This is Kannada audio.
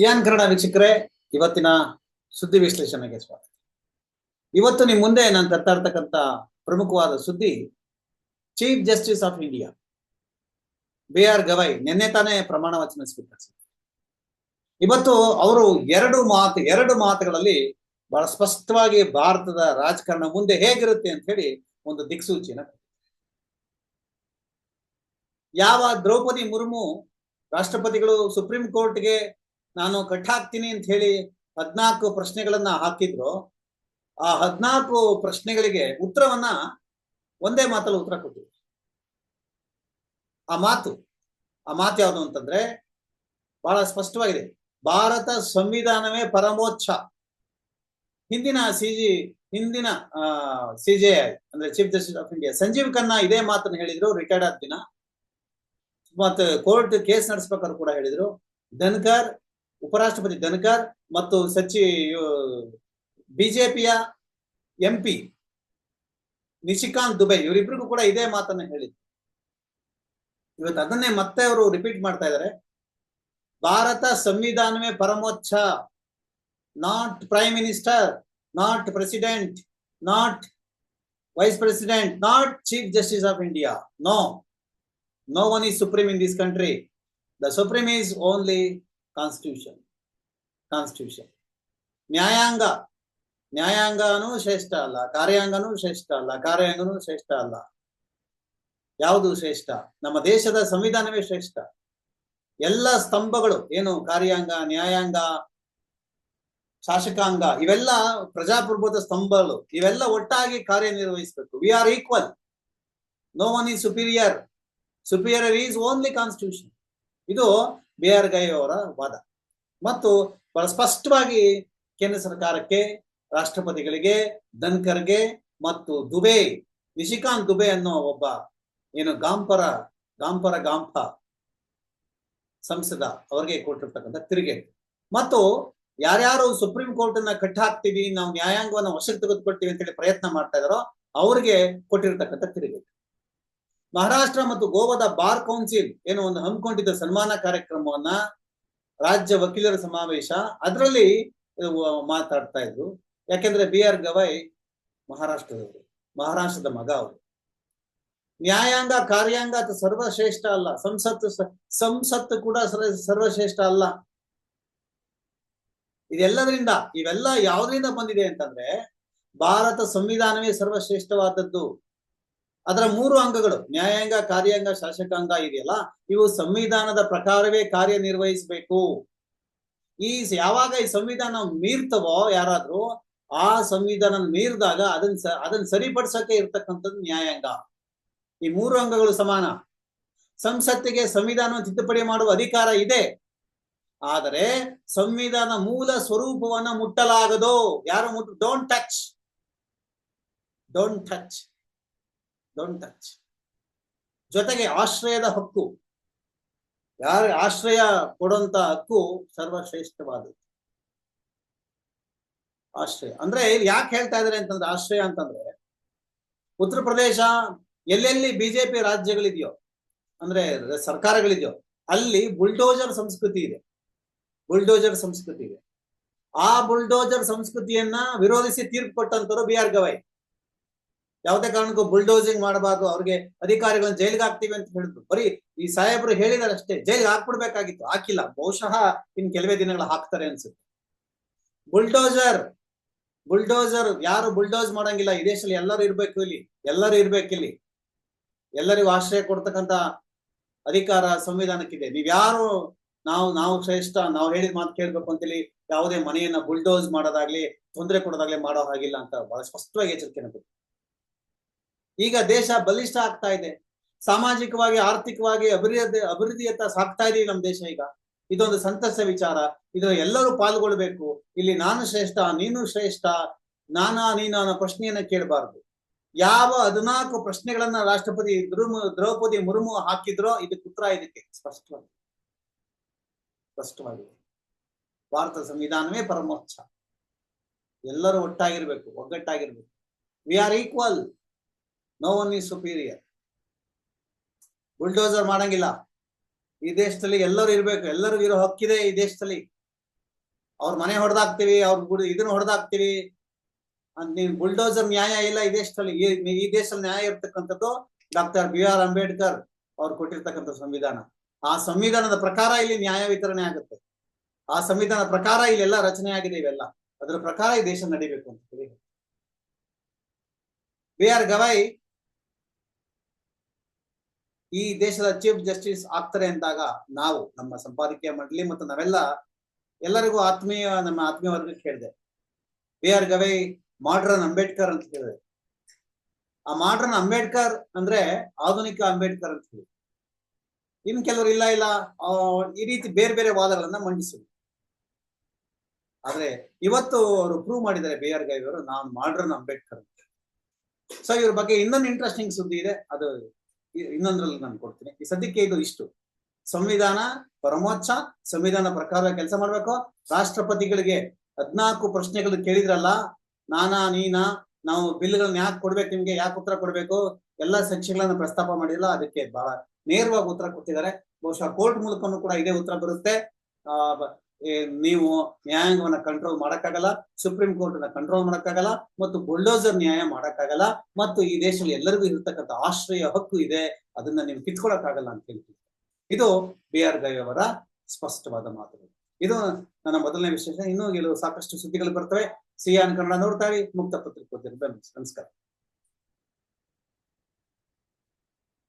ಸಿಯಾನ್ ಕನ್ನಡ ವೀಕ್ಷಕರೇ, ಇವತ್ತಿನ ಸುದ್ದಿ ವಿಶ್ಲೇಷಣೆಗೆ ಸ್ವಾಗತ. ಇವತ್ತು ನಿಮ್ ಮುಂದೆ ನಾನು ತರ್ತಾ ಪ್ರಮುಖವಾದ ಸುದ್ದಿ, chief justice of India, B R Gavai ನಿನ್ನೆ ತಾನೇ ಪ್ರಮಾಣ ವಚನ ಸ್ವೀಕರಿಸಿದ್ರು. ಇವತ್ತು ಅವರು ಎರಡು ಮಾತು, ಎರಡು ಮಾತುಗಳಲ್ಲಿ ಬಹಳ ಸ್ಪಷ್ಟವಾಗಿ ಭಾರತದ ರಾಜಕಾರಣ ಮುಂದೆ ಹೇಗಿರುತ್ತೆ ಅಂತ ಹೇಳಿ ಒಂದು ದಿಕ್ಸೂಚಿನ ಯಾವ ದ್ರೌಪದಿ ಮುರ್ಮು ರಾಷ್ಟ್ರಪತಿಗಳು ಸುಪ್ರೀಂ ಕೋರ್ಟ್ಗೆ ನಾನು ಕಟ್ಟಾಕ್ತೀನಿ ಅಂತ ಹೇಳಿ ಹದ್ನಾಲ್ಕು ಪ್ರಶ್ನೆಗಳನ್ನ ಹಾಕಿದ್ರು. ಆ ಹದ್ನಾಲ್ಕು ಪ್ರಶ್ನೆಗಳಿಗೆ ಉತ್ತರವನ್ನ ಒಂದೇ ಮಾತಲ್ಲಿ ಉತ್ತರ ಕೊಟ್ಟಿದ್ರು ಆ ಮಾತು ಆ ಮಾತು ಯಾವುದು ಅಂತಂದ್ರೆ ಬಹಳ ಸ್ಪಷ್ಟವಾಗಿದೆ. ಭಾರತ ಸಂವಿಧಾನವೇ ಪರಮೋಚ್ಛ. ಹಿಂದಿನ ಸಿಜಿ ಹಿಂದಿನ ಸಿಜೆ ಅಂದ್ರೆ chief justice of India Sanjiv Khanna ಇದೇ ಮಾತನ್ನು ಹೇಳಿದ್ರು ರಿಟೈರ್ಡ್ ಆದ ದಿನ. ಮತ್ತೆ ಕೋರ್ಟ್ ಕೇಸ್ ನಡೆಸ್ಬೇಕಾದ್ರು ಕೂಡ ಹೇಳಿದ್ರು. ಧನ್ಕರ್ ಉಪರಾಷ್ಟ್ರಪತಿ ಧನ್ಕರ್ ಮತ್ತು ಸಚಿ ಬಿಜೆಪಿಯ ಎಂ ಪಿ ನಿಶಿಕಾಂತ್ ದುಬೈ, ಇವರಿಬ್ರಿಗೂ ಕೂಡ ಇದೇ ಮಾತನ್ನು ಹೇಳಿದ್ರು. ಇವತ್ತು ಅದನ್ನೇ ಮತ್ತೆ ಅವರು ರಿಪೀಟ್ ಮಾಡ್ತಾ ಇದ್ದಾರೆ ಭಾರತ ಸಂವಿಧಾನವೇ ಪರಮೋಚ್ಛ. Not prime minister not president not vice president not chief justice of India no no one is supreme in this country the supreme is only constitution. Constitution ನ್ಯಾಯಾಂಗ ನ್ಯಾಯಾಂಗನೂ ಶ್ರೇಷ್ಠ ಅಲ್ಲ ಕಾರ್ಯಾಂಗನೂ ಶ್ರೇಷ್ಠ ಅಲ್ಲ ಕಾರ್ಯಾಂಗನೂ ಶ್ರೇಷ್ಠ ಅಲ್ಲ ಯಾವುದು ಶ್ರೇಷ್ಠ? ನಮ್ಮ ದೇಶದ ಸಂವಿಧಾನವೇ ಶ್ರೇಷ್ಠ. ಎಲ್ಲ ಸ್ತಂಭಗಳು, ಏನು ಕಾರ್ಯಾಂಗ, ನ್ಯಾಯಾಂಗ, ಶಾಸಕಾಂಗ, ಇವೆಲ್ಲ ಪ್ರಜಾಪ್ರಭುತ್ವ ಸ್ತಂಭಗಳು. ಇವೆಲ್ಲ ಒಟ್ಟಾಗಿ ಕಾರ್ಯನಿರ್ವಹಿಸಬೇಕು. We are equal no one is superior superior is only constitution ಇದು ಬಿ ಆರ್ ಗೈ ಅವರ ವಾದ. ಮತ್ತು ಬಹಳ ಸ್ಪಷ್ಟವಾಗಿ ಕೇಂದ್ರ ಸರ್ಕಾರಕ್ಕೆ, ರಾಷ್ಟ್ರಪತಿಗಳಿಗೆ, ಧನ್ಕರ್ಗೆ ಮತ್ತು ದುಬೆ, ನಿಶಿಕಾಂತ್ ದುಬೆ ಅನ್ನೋ ಒಬ್ಬ ಏನು ಗಾಂಪರ ಗಾಂಪರ ಗಾಂಪ ಸಂಸದ ಅವರಿಗೆ ಕೊಟ್ಟಿರ್ತಕ್ಕಂಥ ತಿರುಗೇಟು. ಮತ್ತು ಯಾರ್ಯಾರು ಸುಪ್ರೀಂ ಕೋರ್ಟ್ ಅನ್ನ ಕಟ್ಟಾಕ್ತೀವಿ, ನಾವು ನ್ಯಾಯಾಂಗವನ್ನ ವಶಕ್ಕೆ ತೆಗೆದುಕೊಳ್ತೀವಿ ಅಂತೇಳಿ ಪ್ರಯತ್ನ ಮಾಡ್ತಾ ಇದಾರೋ ಅವ್ರಿಗೆ ಕೊಟ್ಟಿರ್ತಕ್ಕಂಥ ತಿರುಗೇಟು. ಮಹಾರಾಷ್ಟ್ರ ಮತ್ತು ಗೋವಾದ ಬಾರ್ ಕೌನ್ಸಿಲ್ ಏನೋ ಒಂದು ಹಮ್ಮಿಕೊಂಡಿದ್ದ ಸನ್ಮಾನ ಕಾರ್ಯಕ್ರಮವನ್ನ ರಾಜ್ಯ ವಕೀಲರ ಸಮಾವೇಶ, ಅದರಲ್ಲಿ ಮಾತಾಡ್ತಾ ಇದ್ರು. ಯಾಕೆಂದ್ರೆ ಬಿ ಆರ್ ಗವಾಯ್ ಮಹಾರಾಷ್ಟ್ರದವರು, ಮಹಾರಾಷ್ಟ್ರದ ಮಗ ಅವರು. ನ್ಯಾಯಾಂಗ, ಕಾರ್ಯಾಂಗ ಅಥವಾ ಸರ್ವಶ್ರೇಷ್ಠ ಅಲ್ಲ. ಸಂಸತ್ತು ಸಂಸತ್ತು ಕೂಡ ಸರ್ವಶ್ರೇಷ್ಠ ಅಲ್ಲ. ಇದೆಲ್ಲದರಿಂದ, ಇವೆಲ್ಲ ಯಾವ್ದರಿಂದ ಬಂದಿದೆ ಅಂತಂದ್ರೆ, ಭಾರತ ಸಂವಿಧಾನವೇ ಸರ್ವಶ್ರೇಷ್ಠವಾದದ್ದು. ಅದರ ಮೂರು ಅಂಗಗಳು, ನ್ಯಾಯಾಂಗ, ಕಾರ್ಯಾಂಗ, ಶಾಸಕಾಂಗ ಇದೆಯಲ್ಲ, ಇವು ಸಂವಿಧಾನದ ಪ್ರಕಾರವೇ ಕಾರ್ಯನಿರ್ವಹಿಸಬೇಕು. ಈ ಯಾವಾಗ ಈ ಸಂವಿಧಾನ ಮೀರ್ತವೋ ಯಾರಾದ್ರೂ, ಆ ಸಂವಿಧಾನ ಮೀರಿದಾಗ ಅದನ್ನ ಅದನ್ನ ಸರಿಪಡಿಸಕ್ಕೆ ಇರ್ತಕ್ಕಂಥದ್ದು ನ್ಯಾಯಾಂಗ. ಈ ಮೂರು ಅಂಗಗಳು ಸಮಾನ. ಸಂಸತ್ತಿಗೆ ಸಂವಿಧಾನ ತಿದ್ದುಪಡಿ ಮಾಡುವ ಅಧಿಕಾರ ಇದೆ. ಆದರೆ ಸಂವಿಧಾನ ಮೂಲ ಸ್ವರೂಪವನ್ನ ಮುಟ್ಟಲಾಗದು. ಯಾರು ಮುಟ್ಟು don't touch don't touch don't touch ಜೊತೆಗೆ ಆಶ್ರಯದ ಹಕ್ಕು. ಯಾರ ಆಶ್ರಯ ಕೊಡುವಂತ ಹಕ್ಕು ಸರ್ವಶ್ರೇಷ್ಠವಾದದ್ದು. ಆಶ್ರಯ. ಅಂದ್ರೆ ಯಾಕೆ ಹೇಳ್ತಾ ಇದಾರೆ ಅಂತಂದ್ರೆ ಆಶ್ರಯ ಅಂತಂದ್ರೆ ಉತ್ತರ ಪ್ರದೇಶ ಎಲ್ಲೆಲ್ಲಿ ಬಿಜೆಪಿ ರಾಜ್ಯಗಳಿದೆಯೋ, ಅಂದ್ರೆ ಸರ್ಕಾರಗಳಿದೆಯೋ, ಅಲ್ಲಿ ಬುಲ್ಡೋಜರ್ ಸಂಸ್ಕೃತಿ ಇದೆ. ಬುಲ್ಡೋಜರ್ ಸಂಸ್ಕೃತಿ ಇದೆ. ಆ ಬುಲ್ಡೋಜರ್ ಸಂಸ್ಕೃತಿಯನ್ನ ವಿರೋಧಿಸಿ ತೀರ್ಪು ಕೊಟ್ಟಂತರು ಬಿ ಆರ್ ಗವೈ ಯಾವುದೇ ಕಾರಣಕ್ಕೂ ಬುಲ್ಡೋಸಿಂಗ್ ಮಾಡಬಾರ್ದು, ಅವ್ರಿಗೆ ಅಧಿಕಾರಿಗಳನ್ನ ಜೈಲಿಗೆ ಹಾಕ್ತೀವಿ ಅಂತ ಹೇಳಿದ್ರು. ಬರೀ ಈ ಸಾಹೇಬರು ಹೇಳಿದಾರೆ ಅಷ್ಟೇ, ಜೈಲಿಗೆ ಹಾಕ್ಬಿಡ್ಬೇಕಾಗಿತ್ತು, ಹಾಕಿಲ್ಲ. ಬಹುಶಃ ಇನ್ ಕೆಲವೇ ದಿನಗಳು ಹಾಕ್ತಾರೆ ಅನ್ಸುತ್ತೆ. ಬುಲ್ಡೋಸರ್ ಬುಲ್ಡೋಸರ್ ಯಾರು ಬುಲ್ಡೋಸ್ ಮಾಡಂಗಿಲ್ಲ, ಈ ದೇಶದಲ್ಲಿ ಎಲ್ಲರೂ ಇರ್ಬೇಕು ಇಲ್ಲಿ, ಎಲ್ಲರೂ ಇರ್ಬೇಕು ಇಲ್ಲಿ. ಎಲ್ಲರಿಗೂ ಆಶ್ರಯ ಕೊಡ್ತಕ್ಕಂತ ಅಧಿಕಾರ ಸಂವಿಧಾನಕ್ಕಿದೆ. ನೀವ್ಯಾರು ನಾವು ನಾವು ಶ್ರೇಷ್ಠ, ನಾವು ಹೇಳಿದ ಮಾತು ಕೇಳ್ಬೇಕು ಅಂತೇಳಿ ಯಾವುದೇ ಮನೆಯನ್ನ ಬುಲ್ಡೋಸ್ ಮಾಡೋದಾಗ್ಲಿ, ತೊಂದರೆ ಕೊಡೋದಾಗ್ಲಿ ಮಾಡೋ ಹಾಗಿಲ್ಲ ಅಂತ ಬಹಳ ಸ್ಪಷ್ಟವಾಗಿ ಎಚ್ಚರಿಕೆ ಕೊಟ್ಟು ಈಗ ದೇಶ ಬಲಿಷ್ಠ ಆಗ್ತಾ ಇದೆ. ಸಾಮಾಜಿಕವಾಗಿ, ಆರ್ಥಿಕವಾಗಿ ಅಭಿವೃದ್ಧಿ, ಅಭಿವೃದ್ಧಿಯತ್ತ ಸಾಗ್ತಾ ಇದೀವಿ ನಮ್ಮ ದೇಶ ಈಗ. ಇದೊಂದು ಸಂತಸ ವಿಚಾರ. ಇದರ ಎಲ್ಲರೂ ಪಾಲ್ಗೊಳ್ಬೇಕು. ಇಲ್ಲಿ ನಾನು ಶ್ರೇಷ್ಠ, ನೀನು ಶ್ರೇಷ್ಠ, ನಾನಾ ನೀನು ಅನ್ನೋ ಪ್ರಶ್ನೆಯನ್ನ ಕೇಳಬಾರದು. ಯಾವ ಹದಿನಾಲ್ಕು ಪ್ರಶ್ನೆಗಳನ್ನ ರಾಷ್ಟ್ರಪತಿ ದ್ರೌಪದಿ ಮುರ್ಮು ಹಾಕಿದ್ರೋ ಇದು ಉತ್ತರ ಇದಕ್ಕೆ. ಸ್ಪಷ್ಟವಾಗಿ. ಸ್ಪಷ್ಟವಾಗಿದೆ ಭಾರತ ಸಂವಿಧಾನವೇ ಪರಮೋಚ್ಚ. ಎಲ್ಲರೂ ಒಟ್ಟಾಗಿರ್ಬೇಕು, ಒಗ್ಗಟ್ಟಾಗಿರ್ಬೇಕು. We are equal no one is superior bulldozer ಮಾಡಂಗಿಲ್ಲ. ಈ ದೇಶದಲ್ಲಿ ಎಲ್ಲರೂ ಇರ್ಬೇಕು. ಎಲ್ಲರಿಗೂ ಇರೋ ಹಕ್ಕಿದೆ ಈ ದೇಶದಲ್ಲಿ. ಅವ್ರ ಮನೆ ಹೊಡೆದಾಕ್ತಿವಿ, ಅವ್ರ ಗುಡಿ ಇದನ್ನ ಹೊಡೆದಾಕ್ತಿವಿ. ಅಂತ ನೀನ್ ಬುಲ್ಡೋಸರ್ ನ್ಯಾಯ ಇಲ್ಲ ಈ ದೇಶದಲ್ಲಿ. ಈ ದೇಶದಲ್ಲಿ ನ್ಯಾಯ ಇರ್ತಕ್ಕಂಥದ್ದು ಡಾಕ್ಟರ್ ಬಿ ಆರ್ ಅಂಬೇಡ್ಕರ್ ಅವ್ರು ಕೊಟ್ಟಿರ್ತಕ್ಕಂಥ ಸಂವಿಧಾನ. ಆ ಸಂವಿಧಾನದ ಪ್ರಕಾರ ಇಲ್ಲಿ ನ್ಯಾಯ ವಿತರಣೆ ಆಗುತ್ತೆ. ಆ ಸಂವಿಧಾನ ಪ್ರಕಾರ ಇಲ್ಲೆಲ್ಲ ರಚನೆ ಆಗಿದೆ ಇವೆಲ್ಲ. ಅದರ ಪ್ರಕಾರ ಈ ದೇಶ ನಡಿಬೇಕು ಅಂತ ಹೇಳಿ ಬಿ ಆರ್ ಗವಾಯಿ ಈ ದೇಶದ ಚೀಫ್ ಜಸ್ಟಿಸ್ ಆಗ್ತಾರೆ ಅಂದಾಗ ನಾವು ನಮ್ಮ ಸಂಪಾದಕೀಯ ಮಂಡಳಿ ಮತ್ತು ನಾವೆಲ್ಲ ಎಲ್ಲರಿಗೂ ಆತ್ಮೀಯ, ನಮ್ಮ ಆತ್ಮೀಯ ವರ್ಗಕ್ಕೆ ಹೇಳಿದೆ. B R Gavai modern Ambedkar ಅಂತ ಹೇಳಿದೆ. ಆ ಮಾಡ್ರನ್ ಅಂಬೇಡ್ಕರ್ ಅಂದ್ರೆ ಆಧುನಿಕ ಅಂಬೇಡ್ಕರ್ ಅಂತ ಹೇಳಿ ಇನ್ ಕೆಲವರು ಇಲ್ಲ ಇಲ್ಲ ಈ ರೀತಿ ಬೇರೆ ಬೇರೆ ವಾದಗಳನ್ನ ಮಂಡಿಸಿದ್ರು ಆದ್ರೆ ಇವತ್ತು ಅವರು ಪ್ರೂವ್ ಮಾಡಿದ್ದಾರೆ ಬಿ ಆರ್ ಗವಿ ಅವರು, ನಾನು ಮಾಡ್ರನ್ ಅಂಬೇಡ್ಕರ್ ಅಂತ. ಸೊ ಇವ್ರ ಬಗ್ಗೆ ಇನ್ನೊಂದು ಇಂಟ್ರೆಸ್ಟಿಂಗ್ ಸುದ್ದಿ ಇದೆ. ಅದು ಇನ್ನೊಂದ್ರಲ್ಲಿ ನಾನು ಕೊಡ್ತೀನಿ. ಈ ಸದ್ಯಕ್ಕೆ ಇದು ಇಷ್ಟು. ಸಂವಿಧಾನ ಪರಮೋಚ್ಚ ಸಂವಿಧಾನ ಪ್ರಕಾರ ಕೆಲಸ ಮಾಡ್ಬೇಕು? ರಾಷ್ಟ್ರಪತಿಗಳಿಗೆ ಹದ್ನಾಲ್ಕು ಪ್ರಶ್ನೆಗಳು ಕೇಳಿದ್ರಲ್ಲ, ನಾನಾ, ನೀನಾ, ನಾವು ಬಿಲ್ಗಳನ್ನ ಯಾಕೆ ಕೊಡ್ಬೇಕು ನಿಮ್ಗೆ? ಯಾಕೆ ಉತ್ತರ ಕೊಡ್ಬೇಕು? ಎಲ್ಲ ಸೆಕ್ಷನ್ಗಳನ್ನ ಪ್ರಸ್ತಾಪ ಮಾಡಿಲ್ಲ ಅದಕ್ಕೆ ಬಹಳ ನೇರವಾಗಿ ಉತ್ತರ ಕೊಟ್ಟಿದ್ದಾರೆ. ಬಹುಶಃ ಕೋರ್ಟ್ ಮೂಲಕನೂ ಕೂಡ ಇದೇ ಉತ್ತರ ಬರುತ್ತೆ. ಆ ನೀವು ನ್ಯಾಯಾಂಗವನ್ನ ಕಂಟ್ರೋಲ್ ಮಾಡಕ್ಕಾಗಲ್ಲ ಸುಪ್ರೀಂ ಕೋರ್ಟ್ನ ಕಂಟ್ರೋಲ್ ಮಾಡಕ್ಕಾಗಲ್ಲ, ಮತ್ತು ಬುಲ್ಡೋಸರ್ ನ್ಯಾಯ ಮಾಡಕ್ಕಾಗಲ್ಲ, ಮತ್ತು ಈ ದೇಶದಲ್ಲಿ ಎಲ್ಲರಿಗೂ ಇರತಕ್ಕಂಥ ಆಶ್ರಯ ಹಕ್ಕು ಇದೆ, ಅದನ್ನ ನೀವು ಕಿತ್ಕೊಳಕ್ಕಾಗಲ್ಲ ಅಂತ ಹೇಳ್ತೀವಿ. ಇದು ಬಿ ಆರ್ ಗೈ ಅವರ ಸ್ಪಷ್ಟವಾದ ಮಾತುಗಳು. ಇದು ನನ್ನ ಮೊದಲನೇ ವಿಶೇಷ. ಇನ್ನೂ ಕೆಲವು ಸಾಕಷ್ಟು ಸುದ್ದಿಗಳು ಬರ್ತವೆ. ಸಿಯಾನ್ ಕನ್ನಡ ನೋಡ್ತಾ ಮುಕ್ತ ಪತ್ರಿಕೋದ್ಯಮ ನಮಸ್ಕಾರ.